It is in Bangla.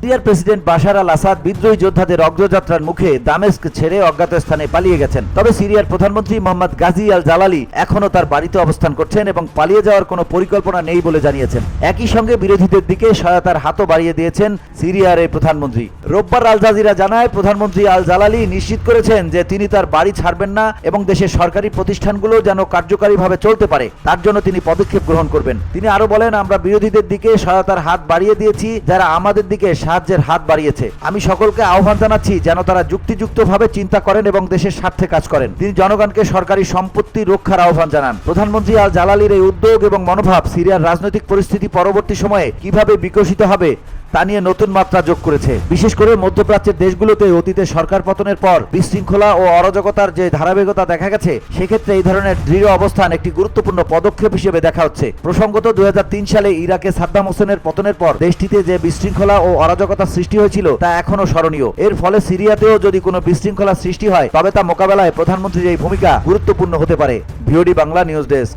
সিরিয়ার প্রেসিডেন্ট বাশার আল আসাদ বিদ্রোহী যোদ্ধাদের অগ্রযাত্রার মুখে দামেস্ক ছেড়ে অজ্ঞাত স্থানে পালিয়ে গেছেন। তবে সিরিয়ার প্রধানমন্ত্রী মোহাম্মদ গাজী আল জালালি এখনও তার বাড়িতে অবস্থান করছেন এবং পালিয়ে যাওয়ার কোনো পরিকল্পনা নেই বলে জানিয়েছেন। একই সঙ্গে বিরোধীদের দিকে সহায়তার হাতও বাড়িয়ে দিয়েছেন সিরিয়ার এই প্রধানমন্ত্রী। রোববার আল জাজিরা জানায়, প্রধানমন্ত্রী আল জালালি নিশ্চিত করেছেন যে তিনি তার বাড়ি ছাড়বেন না এবং দেশের সরকারি প্রতিষ্ঠানগুলো যেন কার্যকারীভাবে চলতে পারে, তার জন্য তিনি পদক্ষেপ গ্রহণ করবেন। তিনি আরও বলেন, আমরা বিরোধীদের দিকে সহায়তার হাত বাড়িয়ে দিয়েছি, যারা আমাদের দিকে সাহায্যের হাত বাড়িয়েছে। আমি সকলকে আহ্বান জানাচ্ছি যেন তারা যুক্তিযুক্তভাবে চিন্তা করেন এবং দেশের স্বার্থে কাজ করেন। তিনি জনগণকে সরকারি সম্পত্তি রক্ষার আহ্বান জানান। প্রধানমন্ত্রী আল জালালির এই উদ্যোগ এবং মনোভাব সিরিয়ার রাজনৈতিক পরিস্থিতি পরবর্তী সময়ে কীভাবে বিকশিত হবে তা নিয়ে নতুন মাত্রা যোগ করেছে। বিশেষ করে মধ্যপ্রাচ্যের দেশগুলোতে অতীতে সরকার পতনের পর বিশৃঙ্খলা ও অরাজকতার যে ধারাবাহিকতা দেখা গেছে, সেক্ষেত্রে এই ধরনের দৃঢ় অবস্থান একটি গুরুত্বপূর্ণ পদক্ষেপ হিসেবে দেখা হচ্ছে। প্রসঙ্গত দু হাজার তিন সালে ইরাকে সাদ্দাম হোসেনের পতনের পর দেশটিতে যে বিশৃঙ্খলা ও অরাজকতা সৃষ্টি হয়েছিল তা এখনও স্মরণীয়। এর ফলে সিরিয়াতেও যদি কোনো বিশৃঙ্খলা সৃষ্টি হয়, তবে তা মোকাবেলায় প্রধানমন্ত্রীর এই ভূমিকা গুরুত্বপূর্ণ হতে পারে। VOD Bangla news desk.